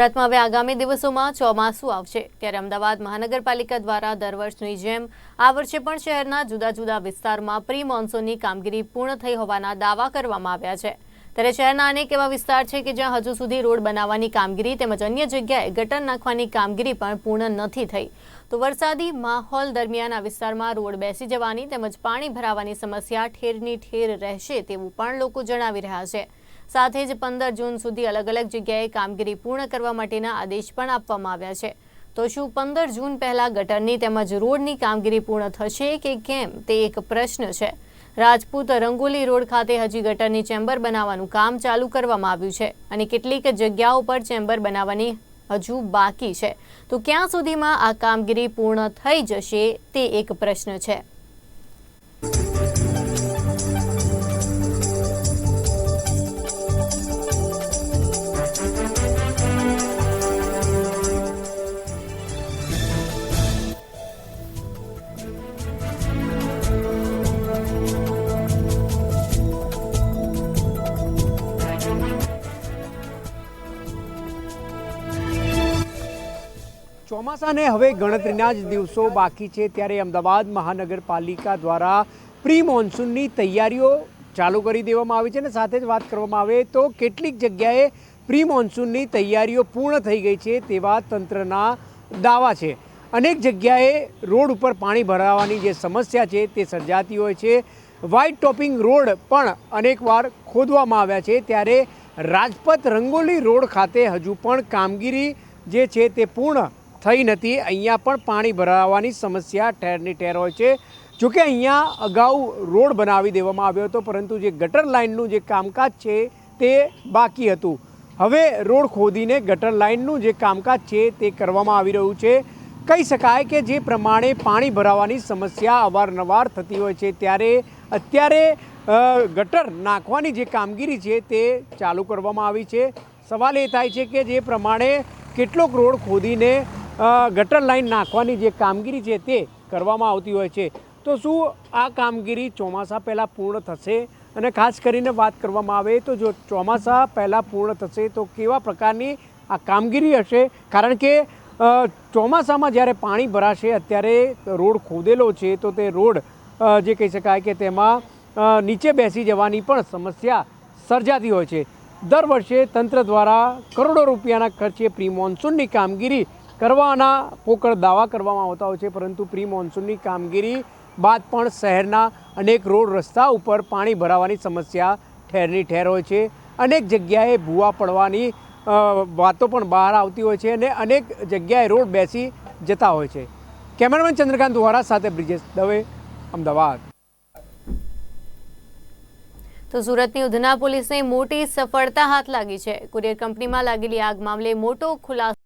ગુજરાતમાં હવે આગામી દિવસોમાં ચોમાસું આવશે. ત્યારે અમદાવાદ મહાનગરપાલિકા દ્વારા દર વર્ષની જેમ આ વર્ષે પણ શહેરના જુદા જુદા વિસ્તારમાં પ્રી મોન્સૂનની કામગીરી પૂર્ણ થઈ હોવાના દાવા કરવામાં આવ્યા છે. ત્યારે શહેરના અનેક એવા વિસ્તાર છે કે જ્યાં હજુ સુધી રોડ બનાવવાની કામગીરી તેમજ અન્ય જગ્યાએ ગટર નાખવાની કામગીરી પણ પૂર્ણ નથી થઈ. તો વરસાદી માહોલ દરમિયાન આ વિસ્તારમાં રોડ બેસી જવાની તેમજ પાણી ભરાવાની સમસ્યા ઠેરની ઠેર રહેશે તેવું પણ લોકો જણાવી રહ્યા છે. સાથે જ પંદર જૂન સુધી અલગ અલગ જગ્યાએ કામગીરી પૂર્ણ કરવા માટેના આદેશ પણ આપવામાં આવ્યા છે. તો શું પંદર જૂન પહેલા ગટરની તેમજ રોડની કામગીરી પૂર્ણ થશે કે કેમ તે એક પ્રશ્ન છે. રાજપૂત રંગોલી રોડ ખાતે હજી ગટરની ચેમ્બર બનાવવાનું કામ ચાલુ કરવામાં આવ્યું છે અને કેટલીક જગ્યાઓ પર ચેમ્બર બનાવવાની હજુ બાકી છે. તો ક્યાં સુધીમાં આ કામગીરી પૂર્ણ થઈ જશે તે એક પ્રશ્ન છે. ચોમાસાને હવે ગણતરીના જ દિવસો બાકી છે ત્યારે અમદાવાદ મહાનગરપાલિકા દ્વારા પ્રી મોન્સૂનની તૈયારીઓ ચાલુ કરી દેવામાં આવી છે અને સાથે જ વાત કરવામાં આવે તો કેટલીક જગ્યાએ પ્રી મોન્સૂનની તૈયારીઓ પૂર્ણ થઈ ગઈ છે તેવા તંત્રના દાવા છે. અનેક જગ્યાએ રોડ ઉપર પાણી ભરાવાની જે સમસ્યા છે તે સર્જાતી હોય છે. વ્હાઇટ ટોપિંગ રોડ પણ અનેકવાર ખોદવામાં આવ્યા છે ત્યારે રાજપથ રંગોલી રોડ ખાતે હજુ પણ કામગીરી જે છે તે પૂર્ણ થઈ નથી. અહીંયા પણ પાણી ભરાવાની સમસ્યા ઠેરની ઠેર હોય છે. જોકે અહીંયા અગાઉ રોડ બનાવી દેવામાં આવ્યો હતો, પરંતુ જે ગટર લાઇનનું જે કામકાજ છે તે બાકી હતું. હવે રોડ ખોદીને ગટર લાઇનનું જે કામકાજ છે તે કરવામાં આવી રહ્યું છે. કહી શકાય કે જે પ્રમાણે પાણી ભરાવાની સમસ્યા અવારનવાર થતી હોય છે, ત્યારે અત્યારે ગટર નાખવાની જે કામગીરી છે તે ચાલુ કરવામાં આવી છે. સવાલ એ થાય છે કે જે પ્રમાણે કેટલોક રોડ ખોદીને ગટર લાઈન નાખવાની જે કામગીરી છે તે કરવામાં આવતી હોય છે. તો શું આ કામગીરી ચોમાસા પહેલાં પૂર્ણ થશે? અને ખાસ કરીને વાત કરવામાં આવે તો જો ચોમાસા પહેલાં પૂર્ણ થશે તો કેવા પ્રકારની આ કામગીરી હશે? કારણ કે ચોમાસામાં જ્યારે પાણી ભરાશે અત્યારે રોડ ખોદેલો છે તો તે રોડ જે કહી શકાય કે તેમાં નીચે બેસી જવાની પણ સમસ્યા સર્જાતી હોય છે. દર વર્ષે તંત્ર દ્વારા કરોડો રૂપિયાના ખર્ચે પ્રી મોન્સૂનની કામગીરી કરવાના પોકળ દાવા કરવામાં આવતા હોય છે, પરંતુ પ્રી મોન્સૂનની કામગીરી બાદ પણ શહેરના અનેક રોડ રસ્તા ઉપર પાણી ભરાવાની સમસ્યા ઠેરની ઠેર હોય છે. અનેક જગ્યાએ ભૂવા પડવાની વાતો પણ બહાર આવતી હોય છે અને અનેક જગ્યાએ રોડ બેસી જતા હોય છે. કેમેરામેન ચંદ્રકાંત દ્વારા સાથે બ્રિજેશ દવે, અમદાવાદ. તો સુરતની ઉધના પોલીસને મોટી સફળતા હાથ લાગી છે. કુરિયર કંપનીમાં લાગેલી આગ મામલે મોટો ખુલાસો